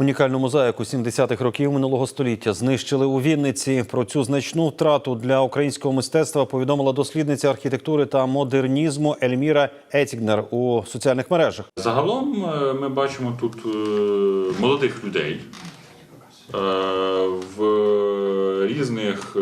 Унікальну мозаїку 70-х років минулого століття знищили у Вінниці. Про цю значну втрату для українського мистецтва повідомила дослідниця архітектури та модернізму Ельміра Етігнер у соціальних мережах. Загалом е, ми бачимо тут е, молодих людей е, в різних е,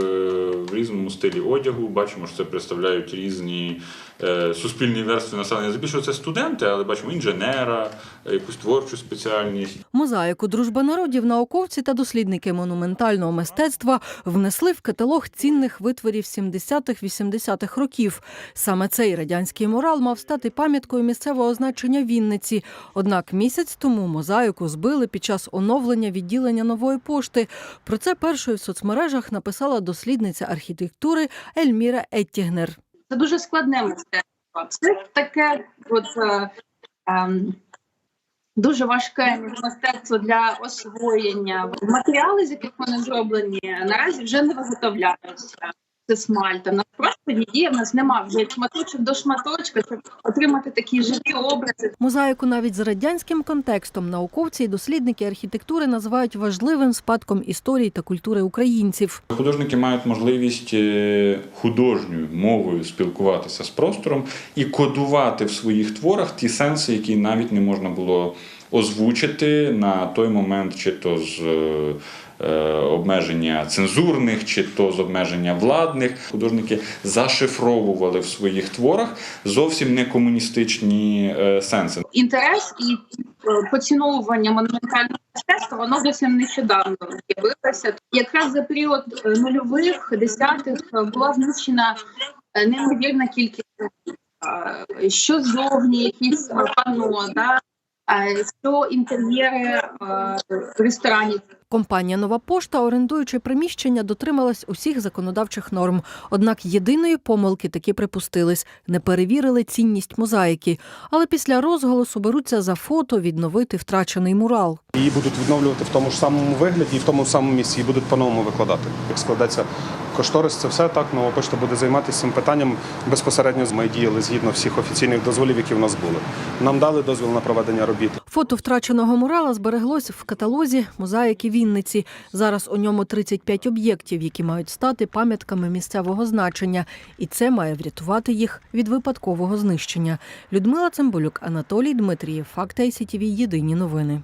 в різному стилі одягу. Бачимо, що це представляють різні е, суспільні верстви населення. Здебільшого це студенти, але бачимо інженера, е, якусь творчу спеціальність. Мозаїку Дружба народів науковці та дослідники монументального мистецтва внесли в каталог цінних витворів 70-х-80-х років. Саме цей радянський мурал мав стати пам'яткою місцевого значення Вінниці. Однак місяць тому мозаїку збили під час оновлення відділення нової пошти. Про це першою в соцмережах написала дослідниця архітектури Ельміра Еттігнер. Це дуже складне мистецтво. Це таке от, е, е, дуже важке мистецтво для освоєння. Матеріали, з яких вони зроблені, наразі вже не виготовляються. Це смальта. На просто діє в нас нема вже шматочок до шматочка, щоб отримати такі живі образи. Мозаїку навіть з радянським контекстом науковці і дослідники архітектури називають важливим спадком історії та культури українців. Художники мають можливість е, художньою мовою спілкуватися з простором і кодувати в своїх творах ті сенси, які навіть не можна було озвучити на той момент, чи то з е, е, обмеження цензурних, чи то з обмеження владних. Художники зашифровували в своїх творах зовсім не комуністичні е, сенси. Інтерес і поціновування монументального мистецтва воно зовсім нещодавно з'явилося. Якраз за період нульових, десятих була знищена неймовірна кількість що ззовні, якісь панно, да, що інтер'єри е, ресторанів. Компанія Нова пошта, орендуючи приміщення, дотрималась усіх законодавчих норм. Однак єдиної помилки таки припустились, не перевірили цінність мозаїки. Але після розголосу беруться за фото відновити втрачений мурал. Її будуть відновлювати в тому ж самому вигляді і в тому самому місці, і будуть по-новому викладати. Як складеться кошторис, це все так. Нова пошта буде займатися цим питанням безпосередньо. Ми діяли згідно всіх офіційних дозволів, які в нас були. Нам дали дозвіл на проведення робіт. Фото втраченого мурала збереглось в каталозі мозаїки Вінниці. Зараз у ньому 35 об'єктів, які мають стати пам'ятками місцевого значення, і це має врятувати їх від випадкового знищення. Людмила Цимбалюк, Анатолій Дмитрієв, Факти ICTV, Єдині новини.